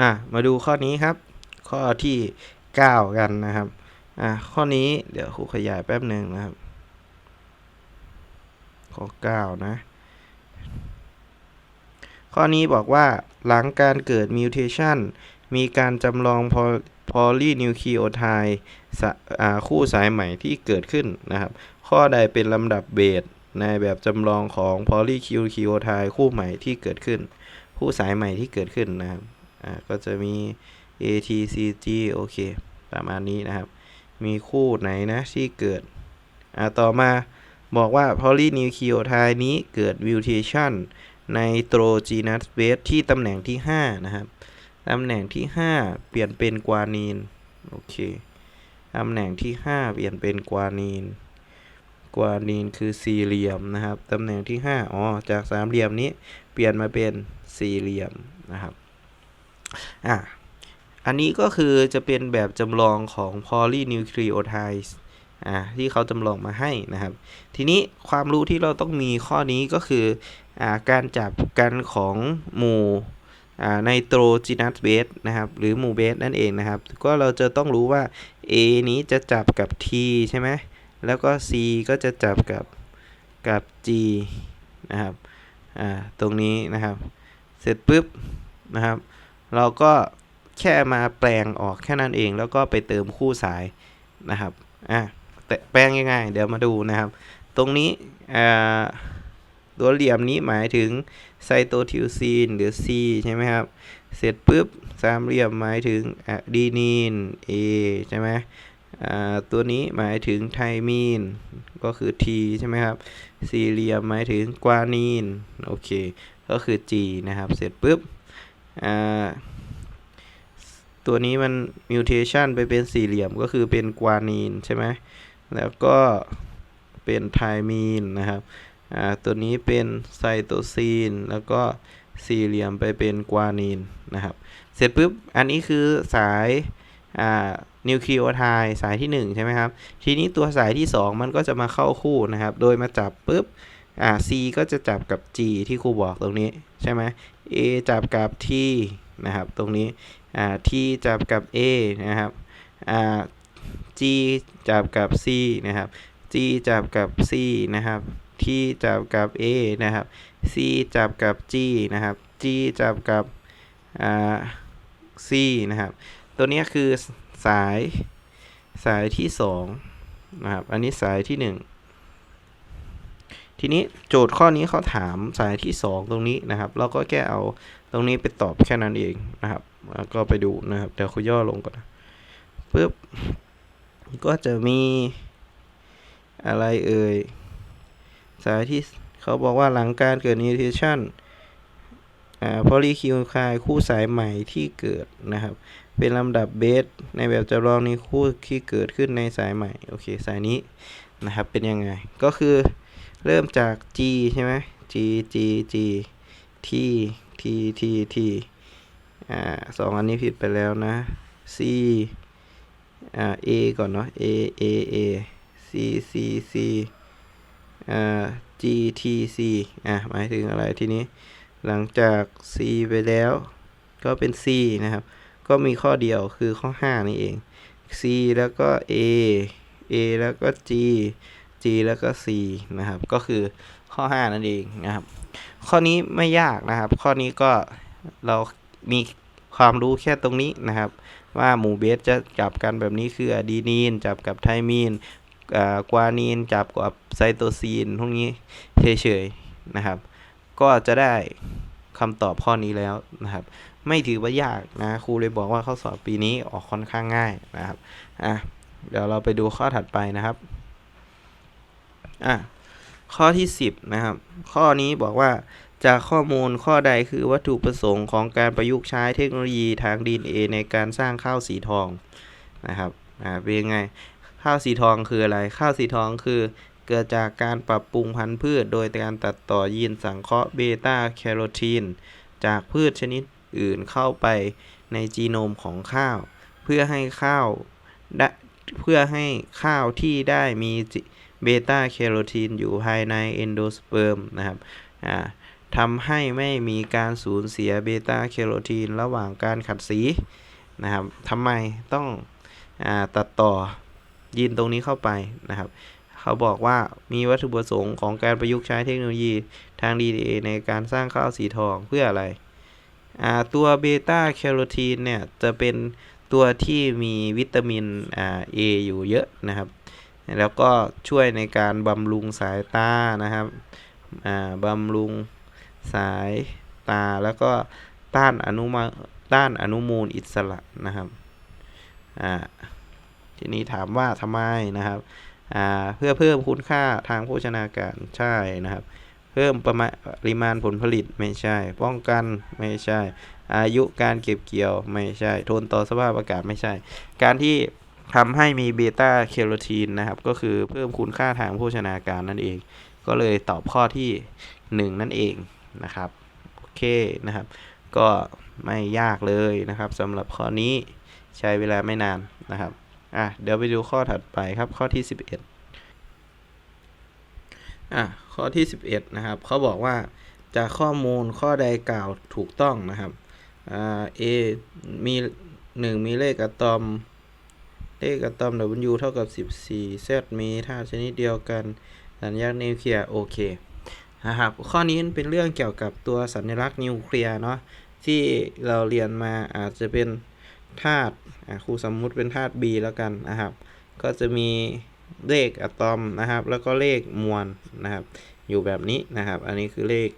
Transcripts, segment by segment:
อะมาดูข้อนี้ครับ ข้อที่ 9 กันนะครับอะข้อนี้เดี๋ยวครูขยายแป๊บหนึ่งนะครับ ข้อ 9 นะ ข้อนี้บอกว่าหลังการเกิดมิวเทชันมีการจำลองพอลีนิวคลีโอไทด์คู่สายใหม่ที่เกิดขึ้นนะครับ ข้อใดเป็นลำดับเบสในแบบจำลองของพอลีคิวคิโอไทด์คู่ใหม่ที่เกิดขึ้น คู่สายใหม่ที่เกิดขึ้นนะครับ อ่าก็จะมี A T C G โอเค ประมาณนี้นะครับ มีคู่ไหนนะที่เกิด อ่า ต่อมาบอกว่าพอลีนิวคลีโอไทด์นี้เกิดมิวเทชันในโตรจีนัสเบสที่ตำแหน่งที่ 5 นะครับ ตำแหน่งที่ 5 เปลี่ยนเป็นกวานีน โอเค ตำแหน่งที่ 5 เปลี่ยนเป็นกวานีน กวานีนคือสี่เหลี่ยมนะครับ ตำแหน่งที่ 5 อ๋อ จากสามเหลี่ยมนี้เปลี่ยนมาเป็นสี่เหลี่ยมนะครับ อะอันนี้ก็คือจะเป็นแบบจำลองของ polynucleotides อ่าที่เขาจำลองมาให้นะครับ ทีนี้ความรู้ที่เราต้องมีข้อนี้ก็คืออ่าการจับกันของหมู่ไนโตรจีนัสเบสนะครับหรือหมู่เบสนั่นเองนะครับ ก็เราจะต้องรู้ว่า A นี้จะจับกับ T ใช่ไหมแล้วก็ C ก็จะจับกับกับ G นะครับอ่าตรงนี้นะครับ เสร็จปุ๊บนะครับ เราก็แค่มาแปลงออกแค่นั้นเองแล้วก็ไปเติมคู่สายนะครับอะแปลงยังไงเดี๋ยวมาดูนะครับ ตรงนี้ตัวเหลี่ยมนี้หมายถึงไซโตทิวซีนหรือ C ใช่ไหมครับ เสร็จปุ๊บสามเหลี่ยมหมายถึงอะดีนีน A ใช่ไหมตัวนี้หมายถึงไทมีน ก็คือ T ใช่ไหมครับ สี่เหลี่ยมหมายถึงกวานีน โอเค ก็คือ G นะครับ เสร็จปุ๊บ ตัวนี้มันมิวเทชันไปเป็นสี่เหลี่ยมก็คือเป็นกวานีนใช่ไหมแล้วก็เป็นไทมีนนะครับตัวนี้เป็นไซโตซีน แล้วก็สี่เหลี่ยมไปเป็นกวานีนนะครับ เสร็จปุ๊บ อันนี้คือสายนิวคลีโอไทด์สายที่ 1 ใช่ไหมครับ ทีนี้ตัวสายที่ 2 มันก็จะมาเข้าคู่นะครับ โดยมาจับปุ๊บ อ่า C ก็จะจับกับ G ที่ครูบอกตรงนี้ใช่ไหม A จับกับ T นะครับ ตรงนี้ อ่า T จับกับ A นะครับ อ่า G จับกับ C นะครับ G จับกับ C นะครับ T จับกับ A นะครับ C จับกับ G นะครับ G จับกับ อ่า c นะครับ ตัวนี้คือสายสายที่2นะครับ อันนี้สายที่ 1 ทีนี้โจทย์ข้อนี้เขาถามสายที่ 2 ตรงนี้นะครับ เราก็แค่เอาตรงนี้ไปตอบแค่นั้นเองนะครับแล้วก็ไปดูนะครับเดี๋ยวคุย่อลงก่อนปึ๊บก็จะมีอะไรเอ่ยสายที่เขาบอกว่าหลังการเกิดนิวทริชันอ่าพอลีคิวคายคู่สายใหม่ที่เกิดนะครับ เป็นลำดับเบสในแบบจำลองนี้คู่ที่เกิดขึ้นในสายใหม่ โอเค สายนี้นะครับเป็นยังไง ก็คือ เริ่มจาก G ใช่ไหม G G G T T T T อ่าสองอันนี้ผิดไปแล้วนะ C อ่า A ก่อนเนาะ A A A C C C อ่า GTC อะหมายถึงอะไรทีนี้ หลังจาก C ไปแล้ว ก็เป็น C นะครับ ก็มีข้อเดียวคือข้อ 5 นี่เอง C แล้วก็ A A แล้วก็ G G แล้วก็ C นะครับ ก็คือข้อ 5 นั่นเองนะครับ ข้อนี้ไม่ยากนะครับ ข้อนี้ก็เรามีความรู้แค่ตรงนี้นะครับ ว่าหมู่เบสจะจับกันแบบนี้คืออะดีนีนจับกับไทมีนกวานีนจับกับไซโตซีนพวกนี้เฉยๆนะครับ ก็จะได้คำตอบข้อนี้แล้วนะครับ ไม่ถือว่ายากนะครูเลยบอกว่าข้อสอบปีนี้ออกค่อนข้างง่ายนะครับอะเดี๋ยวเราไปดูข้อถัดไปนะครับ อะข้อที่ 10 นะครับ ข้อนี้บอกว่าจากข้อมูลข้อใดคือวัตถุประสงค์ของการประยุกต์ใช้เทคโนโลยีทางดีเอในการสร้างข้าวสีทองนะครับอ่าเป็นยังไงข้าวสีทองคืออะไร ข้าวสีทองคือเกิดจากการปรับปรุงพันธุ์พืช โดยการตัดต่อยีนสังเคราะห์เบต้าแคโรทีนจากพืชชนิดอื่นเข้าไปในจีโนมของข้าว เพื่อให้ข้าวเพื่อให้ข้าวที่ได้มี เบต้าแคโรทีนอยู่ภายในเอนโดสเปิร์มนะครับทำให้ไม่มีการสูญเสียเบต้าแคโรทีนระหว่างการขัดสีนะครับทำไมต้องอตัดต่อยีนตรงนี้เข้าไปนะครับเขาบอกว่ามีวัตถุประสงค์ของการประยุกต์ใช้เทคโนโลยีทาง DNA ในการสร้างข้าวสีทองเพื่ออะไร ตัวเบต้าแคโรทีนเนี่ย จะเป็นตัวที่มีวิตามินอ่า A อยู่เยอะนะครับ แล้วก็ช่วยในการบำรุงสายตานะครับอ่าบำรุงสายตาแล้วก็ต้านอนุมาต้านอนุมูลอิสระนะครับอ่าทีนี้ถามว่าทำไมนะครับอ่าเพื่อเพิ่มคุณค่าทางโภชนาการใช่นะครับ เพิ่มประมาปริมาณผลผลิตไม่ใช่ ป้องกันไม่ใช่ อายุการเก็บเกี่ยวไม่ใช่ ทนต่อสภาพอากาศไม่ใช่ การที่ ทำให้มีเบต้าแคโรทีนนะครับ ก็คือเพิ่มคุณค่าทางโภชนาการนั่นเอง ก็เลยตอบข้อที่ 1 นั่นเองนะครับ โอเคนะครับ ก็ไม่ยากเลยนะครับสำหรับข้อนี้ใช้เวลาไม่นานนะครับอะเดี๋ยวไปดูข้อถัดไปครับข้อที่ 11อะข้อที่ 11 นะครับเขาบอกว่าจากข้อมูลข้อใดกล่าวถูกต้องนะครับอ่า A มี 1 มีเลขอะตอม เลขอะตอม W เท่ากับ 14 Z มีธาตุชนิดเดียวกัน สัญลักษณ์นิวเคลียร์โอเคนะครับข้อนี้เป็นเรื่องเกี่ยวกับตัวสัญลักษณ์นิวเคลียร์เนาะที่เราเรียนมาอาจจะเป็นธาตุครูสมมุติเป็นธาตุ B แล้วกันนะครับ ก็จะมีเลขอะตอมนะครับ แล้วก็เลขมวลนะครับ อยู่แบบนี้นะครับ อันนี้คือเลข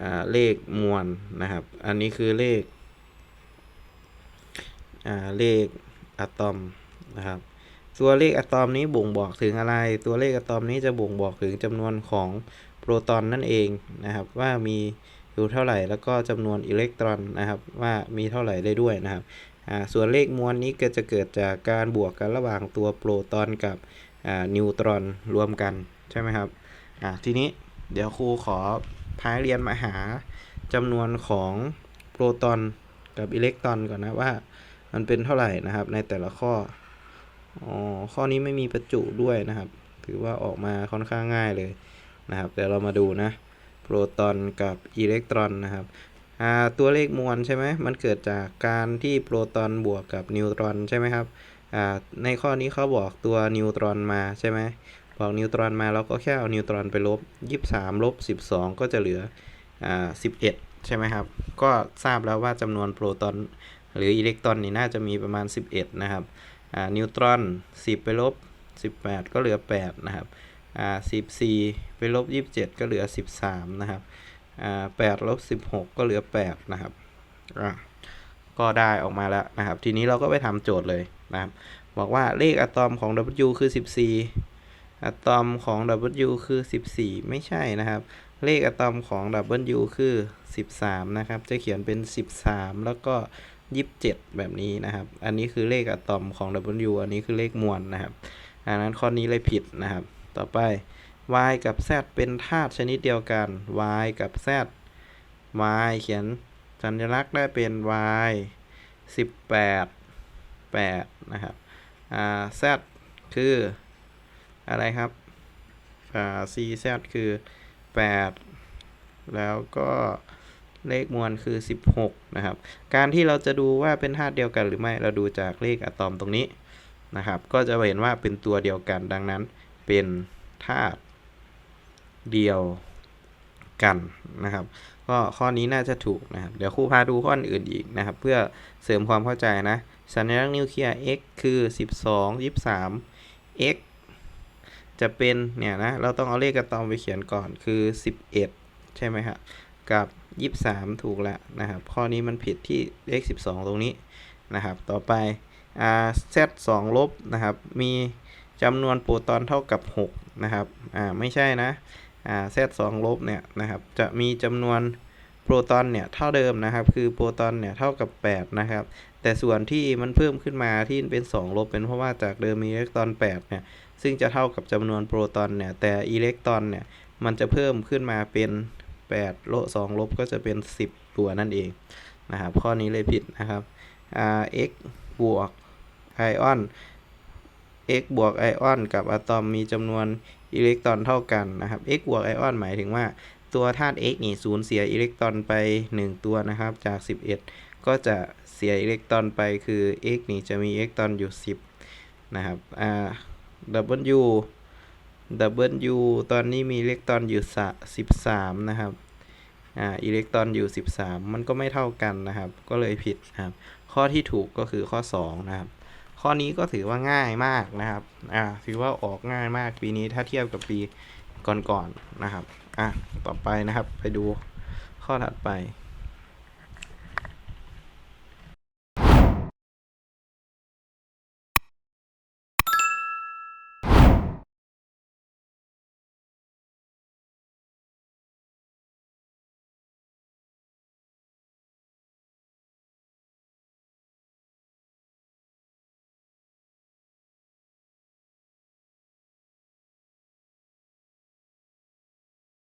อ่าเลขมวลนะครับ อันนี้คือเลขอ่าเลข อะตอมนะครับ ตัวเลขอะตอมนี้บ่งบอกถึงอะไร ตัวเลขอะตอมนี้จะบ่งบอกถึงจำนวนของโปรตอนนั่นเองนะครับว่ามีอยู่เท่าไหร่แล้วก็จำนวนอิเล็กตรอนนะครับว่ามีเท่าไหร่ได้ด้วยนะครับอ่าส่วนเลขมวลนี้ก็จะเกิดจากการบวกกันระหว่างตัวโปรตอนกับอ่านิวตรอนรวมกันใช่ไหมครับอ่าทีนี้เดี๋ยวครูขอพายเรียนมาหาจำนวนของโปรตอนกับอิเล็กตรอนก่อนนะว่า มันเป็นเท่าไหร่นะครับ ในแต่ละข้ออ๋อข้อนี้ไม่มีประจุด้วยนะครับ ถือว่าออกมาค่อนข้างง่ายเลยนะครับเดี๋ยวเรามาดูนะ โปรตอนกับอิเล็กตรอนนะครับตัวเลขมวลใช่ไหมมันเกิดจากการที่โปรตอนบวกกับนิวตรอนใช่ไหมครับในข้อนี้เขาบอกตัวนิวตรอนมาใช่ไหมบอกนิวตรอนมาเราก็แค่เอานิวตรอนไปลบ 23ลบ12 ก็จะเหลืออ11 ใช่ไหมครับ ก็ทราบแล้วว่าจำนวนโปรตอน หรืออิเล็กตรอนนี่น่าจะมีประมาณ 11 นะครับนิวตรอน 10 ไปลบ 18 ก็เหลือ 8 นะครับ14 ไปลบ 27 ก็เหลือ 13 นะครับอ่าแปดลบสิบหกก็เหลือแปดนะครับก็ได้ออกมาแล้วนะครับ ทีนี้เราก็ไปทำโจทย์เลยนะครับ บอกว่าเลขอะตอมของ W คือ 14 อะตอมของ W คือ 14 ไม่ใช่นะครับ เลขอะตอมของ W คือ 13 นะครับ จะเขียนเป็น 13 แล้วก็ 27แบบนี้นะครับ อันนี้คือเลขอะตอมของ W อันนี้คือเลขมวลนะครับอันนั้นข้อนี้เลยผิดนะครับ ต่อไป y กับ z เป็นธาตุชนิดเดียวกัน y กับ z y เขียนสัญลักษณ์ได้เป็น y 18 8นะครับอ่า z คืออะไรครับอ่า c z คือ 8 แล้วก็ เลขมวลคือ 16 นะครับ การที่เราจะดูว่าเป็นธาตุเดียวกันหรือไม่ เราดูจากเลขอะตอมตรงนี้นะครับ ก็จะเห็นว่าเป็นตัวเดียวกัน ดังนั้นเป็นธาตุเดียวกันนะครับ ก็ข้อนี้น่าจะถูกนะครับ เดี๋ยวครูพาดูข้ออื่นอีกนะครับ เพื่อเสริมความเข้าใจนะสัญลักษณ์นิวเคลียร์ x คือ 12 23 x จะเป็นเนี่ยนะ เราต้องเอาเลขอะตอมไปเขียนก่อนคือ 11 ใช่ไหมครับกับ 23ถูกแล้วนะครับ ข้อนี้มันผิดที่เลข12ตรงนี้นะครับ ต่อไปอ่า z 2ลบนะครับ มีจำนวนโปรตอนเท่ากับ6นะครับอ่าไม่ใช่นะอ่า z 2ลบเนี่ยนะครับ จะมีจำนวนโปรตอนเนี่ยเท่าเดิมนะครับ คือโปรตอนเนี่ยเท่ากับ 8 นะครับ แต่ส่วนที่มันเพิ่มขึ้นมาที่เป็น 2 ลบ เป็นเพราะว่าจากเดิมมีอิเล็กตรอน 8 เนี่ย ซึ่งจะเท่ากับจำนวนโปรตอนเนี่ย แต่อิเล็กตรอนเนี่ย มันจะเพิ่มขึ้นมาเป็น 8ลบ2ลบก็จะเป็น 10 ตัวนั่นเองนะครับ ข้อนี้เลยผิดนะครับ x บวกไอออน x บวกไอออน กับอะตอมมีจำนวนอิเล็กตรอนเท่ากันนะครับ x บวกไอออน หมายถึงว่าตัวธาตุ x นี่สูญเสียอิเล็กตรอนไป 1 ตัวนะครับ จาก 11 ก็จะเสียอิเล็กตรอนไปคือ x นี่จะมีอิเล็กตรอนอยู่ 10 นะครับ w w ตอนนี้มีอิเล็กตรอนอยู่สะ13 นะครับ อ่า อิเล็กตรอนอยู่ 13 มันก็ไม่เท่ากันนะครับ ก็เลยผิดนะครับ ข้อที่ถูกก็คือข้อ 2 นะครับ ข้อนี้ก็ถือว่าง่ายมากนะครับ อ่า ถือว่าออกง่ายมากปีนี้ถ้าเทียบกับปีก่อนๆนนะครับ อะ ต่อไปนะครับ ไปดูข้อถัดไป